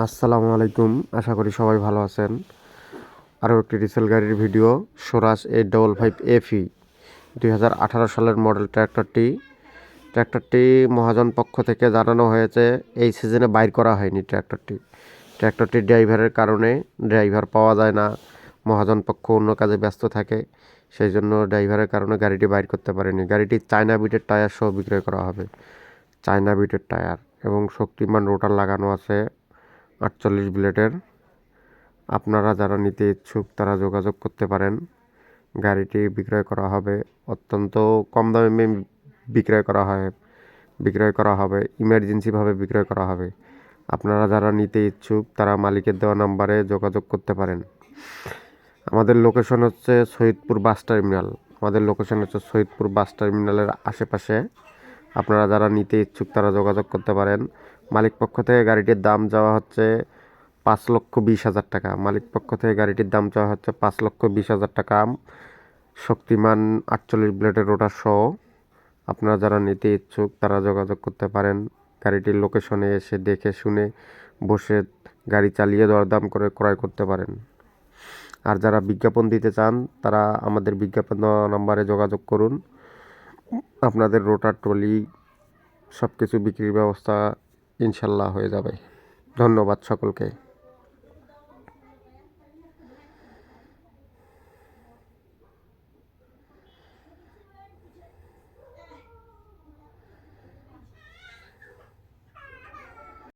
আসসালামু আলাইকুম। আশা করি সবাই ভালো আছেন। আরও একটি রিসেল গাড়ির ভিডিও, সোরাস এইট ডবল ফাইভ এফি দুই হাজার আঠারো সালের মডেল ট্র্যাক্টরটি। ট্র্যাক্টরটি মহাজন পক্ষ থেকে জানানো হয়েছে, এই সিজনে বাইর করা হয়নি ট্র্যাক্টরটি। ট্র্যাক্টরটি ড্রাইভারের কারণে ড্রাইভার পাওয়া যায় না, মহাজন পক্ষ অন্য কাজে ব্যস্ত থাকে, সেই জন্য ড্রাইভারের কারণে গাড়িটি বাইর করতে পারেনি। গাড়িটি চায়না বিটের টায়ার সহ বিক্রয় করা হবে। চায়না বিটের টায়ার এবং শক্তিমান রোটার লাগানো আছে আটচল্লিশ ব্লেডের আপনারা যারা নিতে ইচ্ছুক তারা যোগাযোগ করতে পারেন। গাড়িটি বিক্রয় করা হবে, অত্যন্ত কম দামে বিক্রয় করা হয়, বিক্রয় করা হবে ইমার্জেন্সিভাবে বিক্রয় করা হবে। আপনারা যারা নিতে ইচ্ছুক তারা মালিকের দেওয়া নাম্বারে যোগাযোগ করতে পারেন। আমাদের লোকেশন হচ্ছে সৈয়দপুর বাস টার্মিনাল। আমাদের লোকেশন হচ্ছে সৈয়দপুর বাস টার্মিনালের আশেপাশে। আপনারা যারা নিতে ইচ্ছুক তারা যোগাযোগ করতে পারেন। মালিক পক্ষ থেকে গাড়িটির দাম যাওয়া হচ্ছে পাঁচ লক্ষ বিশ হাজার টাকা। মালিক পক্ষ থেকে গাড়িটির দাম চাওয়া হচ্ছে পাঁচ লক্ষ বিশ হাজার টাকা। শক্তিমান আটচল্লিশ ব্লেডের রোটার সহ। আপনারা যারা নিতে ইচ্ছুক, তারা যোগাযোগ করতে পারেন। গাড়িটির লোকেশনে এসে দেখে শুনে বসে গাড়ি চালিয়ে দরদাম করে ক্রয় করতে পারেন। আর যারা বিজ্ঞাপন দিতে চান, তারা আমাদের বিজ্ঞাপন নাম্বারে যোগাযোগ করুন। আপনাদের রোটার, ট্রলি সব কিছু বিক্রির ব্যবস্থা ইনশাল্লাহ হয়ে যাবে। ধন্যবাদ সকলকে।